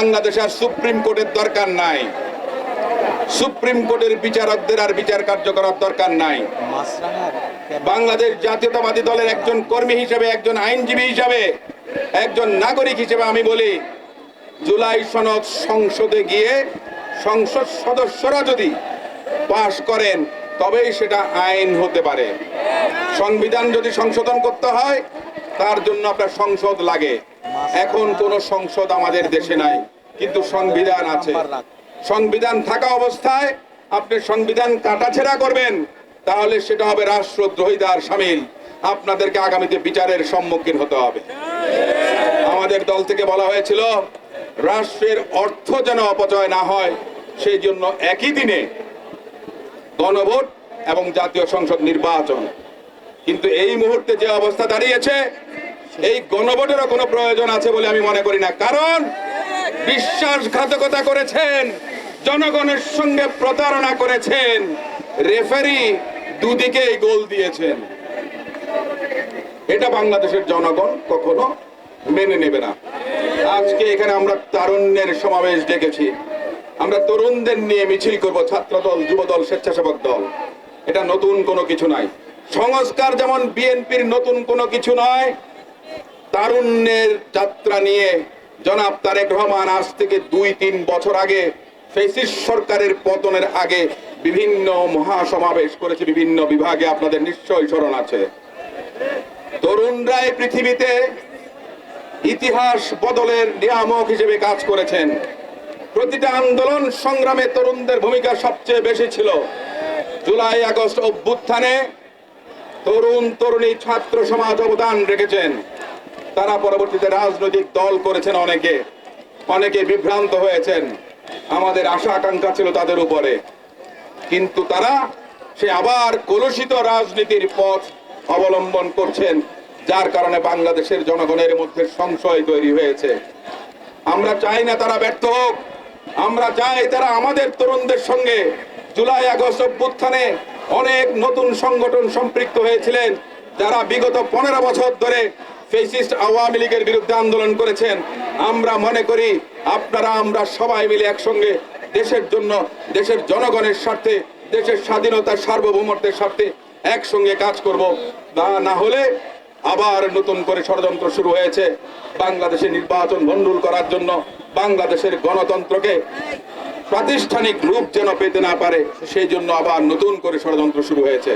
বাংলাদেশে আর সুপ্রিম কোর্টের দরকার নাই। সুপ্রিম কোর্টের বিচারকদের আর বিচার কার্য করার দরকার নাই। বাংলাদেশ জাতীয়তাবাদী দলের একজন কর্মী হিসেবে, একজন আইনজীবী হিসাবে, একজন নাগরিক হিসেবে আমি বলি, জুলাই সনদ সংসদে গিয়ে সংসদ সদস্যরা যদি পাশ করেন, তবেই সেটা আইন হতে পারে। সংবিধান যদি সংশোধন করতে হয়, তার জন্য আপনার সংসদ লাগে। এখন কোন সংসদ আমাদের দেশে নাই কিন্তু সংবিধান আছে। সংবিধান থাকা অবস্থায় আপনি সংবিধান কাটাছেড়া করবেন তাহলে সেটা হবে রাষ্ট্রদ্রোহিতার সামিল। আপনাদেরকে আগামীতে বিচারের সম্মুখীন হতে হবে। আমাদের দল থেকে বলা হয়েছিল রাষ্ট্রের অর্থ যেন অপচয় না হয় সেই জন্য একই দিনে গণভোট এবং জাতীয় সংসদ নির্বাচন। কিন্তু এই মুহূর্তে যে অবস্থা দাঁড়িয়েছে এই গণভোটেরও কোনো প্রয়োজন আছে বলে আমি মনে করি না। কারণ বিশ্বাসঘাতকতা করেছেন, জনগণের সঙ্গে প্রতারণা করেছেন, রেফারি দুদিকেই গোল দিয়েছেন। এটা বাংলাদেশের জনগণ কখনো মেনে নেবে না। আজকে এখানে আমরা তারুণ্যের সমাবেশ ডেকেছি। আমরা তরুণদের নিয়ে মিছিল করব, ছাত্রদল, যুবদল, স্বেচ্ছাসেবক দল। এটা নতুন কোনো কিছু নাই সংস্কার যেমন বিএনপির নতুন কোনো কিছু নয় তারুণ্যের যাত্রা নিয়ে জনাব তারেক রহমান আজ থেকে দুই, তিন বছর আগে ফেসিস সরকারের পতনের আগে বিভিন্ন মহাসমাবেশ করেছে, বিভিন্ন বিভাগে আপনাদের নিশ্চয়ই স্মরণ আছে। তরুণরা এই পৃথিবীতে ইতিহাস বদলের নিয়ামক হিসেবে কাজ করেছেন। প্রতিটা আন্দোলন সংগ্রামে তরুণদের ভূমিকা সবচেয়ে বেশি ছিল। জুলাই, আগস্ট অভ্যুত্থানে তরুণ, তরুণী ছাত্র সমাজ অবদান রেখেছেন। তারা পরবর্তীতে রাজনৈতিক দল করেছেন অনেকে। অনেকে বিভ্রান্ত হয়েছেন। আমাদের আশা আকাঙ্ক্ষা ছিল তাদের উপরে। কিন্তু তারা সে আবার কলুষিত রাজনীতির পথ অবলম্বন করছেন, যার কারণে বাংলাদেশের জনগণের মধ্যে সংশয় তৈরি হয়েছে। আমরা চাই না তারা ব্যর্থ হোক। আমরা চাই তারা আমাদের তরুণদের সঙ্গে জুলাই আগস্ট অভ্যুত্থানে অনেক নতুন সংগঠন সম্পৃক্ত হয়েছিলেন, যারা বিগত পনেরো বছর ধরে ফেসিস্ট আওয়ামী লীগের বিরুদ্ধে আন্দোলন করেছেন। আমরা মনে করি আপনারা, আমরা সবাই মিলে একসঙ্গে দেশের জন্য, দেশের জনগণের স্বার্থে, দেশের স্বাধীনতার সার্বভৌমত্বের স্বার্থে একসঙ্গে কাজ করব। তা না হলে আবার নতুন করে ষড়যন্ত্র শুরু হয়েছে। বাংলাদেশে নির্বাচন ভণ্ডুল করার জন্য বাংলাদেশের গণতন্ত্রকে প্রাতিষ্ঠানিক রূপ যেন পেতে না পারে, সেই জন্য আবার নতুন করে ষড়যন্ত্র শুরু হয়েছে।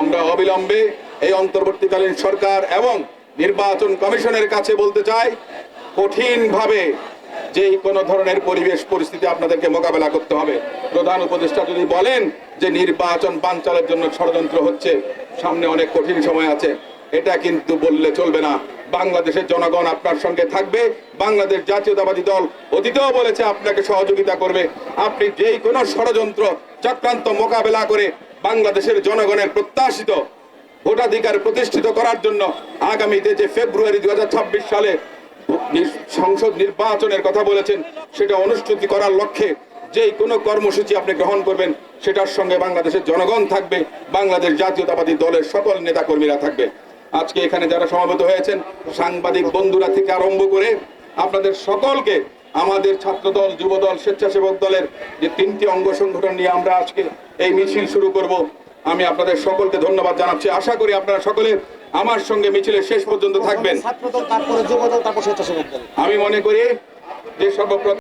আমরা অবিলম্বে এই অন্তর্বর্তীকালীন সরকার এবং নির্বাচন কমিশনের কাছে বলতে চাই, কঠিনভাবে যে কোনো ধরনের পরিবেশ পরিস্থিতি আপনাদেরকে মোকাবেলা করতে হবে। প্রধান উপদেষ্টা যদি বলেন যে নির্বাচন বানচালের জন্য ষড়যন্ত্র হচ্ছে, সামনে অনেক কঠিন সময় আছে, এটা কিন্তু বললে চলবে না। বাংলাদেশের জনগণ আপনার সঙ্গে থাকবে, বাংলাদেশ জাতীয়তাবাদী দল অতীতেও বলেছে আপনাকে সহযোগিতা করবে। আপনি যেই কোনো ষড়যন্ত্র, চক্রান্ত মোকাবেলা করে বাংলাদেশের জনগণের প্রত্যাশিত ভোটাধিকার প্রতিষ্ঠিত করার জন্য আগামীতে যে ফেব্রুয়ারি দু সালে সংসদ নির্বাচনের কথা বলেছেন, সেটা অনুষ্ঠিত করার লক্ষ্যে যেই কোনো কর্মসূচি আপনি গ্রহণ করবেন, সেটার সঙ্গে বাংলাদেশের জনগণ থাকবে, বাংলাদেশ জাতীয়তাবাদী দলের সকল নেতাকর্মীরা থাকবে। আজকে এখানে যারা সমাবেত হয়েছেন, সাংবাদিক বন্ধুরা থেকে আরম্ভ করে আপনাদের সকলকে আমাদের ছাত্রদল, যুবদল, স্বেচ্ছাসেবক দলের যে তিনটি অঙ্গ সংগঠন নিয়ে আমরা আজকে এই মিছিল শুরু করব আমি আপনাদের সকলকে ধন্যবাদ জানাচ্ছি। আশা করি আপনারা সকলে আমার সঙ্গে মিছিলের শেষ পর্যন্ত থাকবেন। আমি মনে করি যে সর্বপ্রথম